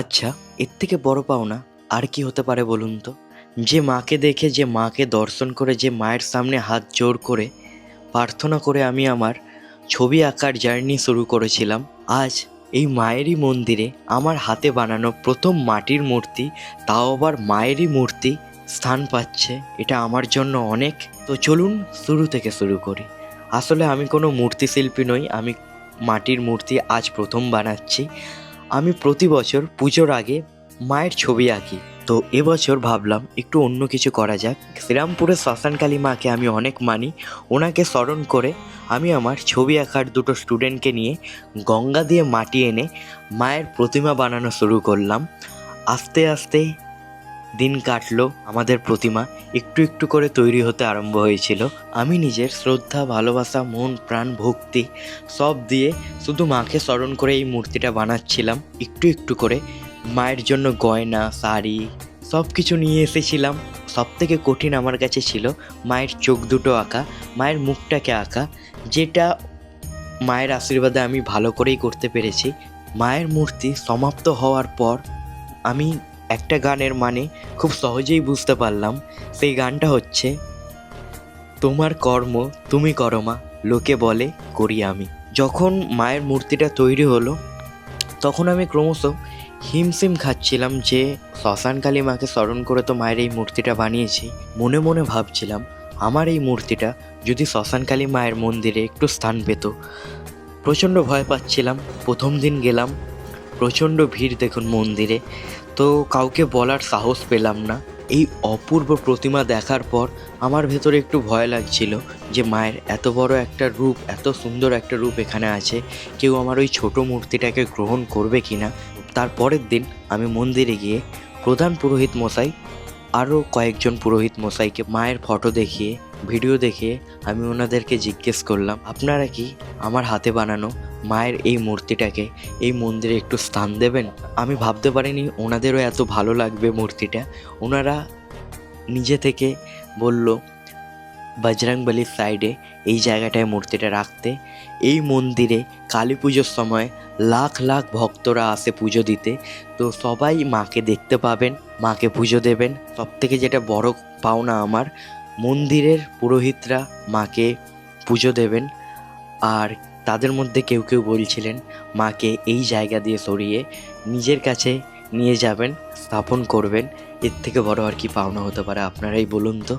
আচ্ছা এর থেকে বড় পাওনা আর কি হতে পারে বলুন তো? যে মাকে দেখে, যে মাকে দর্শন করে, যে মায়ের সামনে হাত জোর করে প্রার্থনা করে আমি আমার ছবি আঁকার জার্নি শুরু করেছিলাম, আজ এই মায়েরই মন্দিরে আমার হাতে বানানো প্রথম মাটির মূর্তি, তাও আবার মায়েরই মূর্তি স্থান পাচ্ছে। এটা আমার জন্য অনেক। তো চলুন শুরু থেকে শুরু করি। আসলে আমি কোনো মূর্তি শিল্পী নই, আমি মাটির মূর্তি আজ প্রথম বানাচ্ছি। আমি প্রতি বছর পুজোর আগে মায়ের ছবি আঁকি। তো এবছর ভাবলাম একটু অন্য কিছু করা যাক। শ্রীরামপুরের শ্মশানকালী মাকে আমি অনেক মানি। ওনাকে স্মরণ করে আমি আমার ছবি আঁকার দুটো স্টুডেন্টকে নিয়ে গঙ্গা দিয়ে মাটি এনে মায়ের প্রতিমা বানানো শুরু করলাম। আস্তে আস্তে দিন কাটলো, আমাদের প্রতিমা একটু একটু করে তৈরি হতে আরম্ভ হয়েছিল। আমি নিজের শ্রদ্ধা, ভালোবাসা, মন, প্রাণ, ভক্তি সব দিয়ে শুধু মাকে স্মরণ করে এই মূর্তিটা বানাচ্ছিলাম। একটু একটু করে মায়ের জন্য গয়না, শাড়ি সব কিছু নিয়ে এসেছিলাম। সব থেকে কঠিন আমার কাছে ছিল মায়ের চোখ দুটো আঁকা, মায়ের মুখটাকে আঁকা, যেটা মায়ের আশীর্বাদে আমি ভালো করেই করতে পেরেছি। মায়ের মূর্তি সমাপ্ত হওয়ার পর আমি একটা গানের মানে খুব সহজেই বুঝতে পারলাম। সেই গানটা হচ্ছে, তোমার কর্ম তুমি করো মা। লোকে বলে, করি আমি। যখন মায়ের মূর্তিটা তৈরি হলো, তখন আমি ক্রমশ হিমশিম খাচ্ছিলাম যে শ্মশানকালী মাকে স্মরণ করে তো মায়ের এই মূর্তিটা বানিয়েছি। মনে মনে ভাবছিলাম, আমার এই মূর্তিটা যদি শ্মশানকালী মায়ের মন্দিরে একটু স্থান পেত। প্রচণ্ড ভয় পাচ্ছিলাম। প্রথম দিন গেলাম, প্রচণ্ড ভিড় দেখুন মন্দিরে। তো কাউকে বলার সাহস পেলাম না। এই অপূর্ব প্রতিমা দেখার পর আমার ভেতরে একটু ভয় লাগছিল যে মায়ের এত বড় একটা রূপ, এত সুন্দর একটা রূপ এখানে আছে, কেউ আমার ওই ছোট মূর্তিটাকে গ্রহণ করবে কি না তার পরের দিন আমি মন্দিরে গিয়ে প্রধান পুরোহিত মশাই, আরও কয়েকজন পুরোহিত মশাইকে মায়ের ফটো দেখিয়ে, ভিডিও দেখিয়ে আমি ওনাদেরকে জিজ্ঞেস করলাম, আপনারা কি আমার হাতে বানানো মায়ের এই মূর্তিটাকে, এই মন্দিরে একটু স্থান দেবেন? আমি ভাবতে পারিনি ওনাদেরও এত ভালো লাগবে মূর্তিটা। ওনারা নিজে থেকে বলল বজরংবলির সাইডে এই জায়গাটায় মূর্তিটা রাখতে। এই মন্দিরে কালী পুজোর সময় লাখ লাখ ভক্তরা আসে পুজো দিতে। তো সবাই মাকে দেখতে পাবেন, মাকে পুজো দেবেন। সব থেকে যেটা বড় পাওনা আমার, মন্দিরের পুরোহিতরা মাকে পুজো দেবেন। আর তাদের মধ্যে কেউ কেউ বলছিলেন, মাকে এই জায়গা দিয়ে সরিয়ে নিজের কাছে নিয়ে যাবেন, স্থাপন করবেন। এর থেকে বড় আর কি পাওনা হতে পারে, আপনারাই বলুন তো।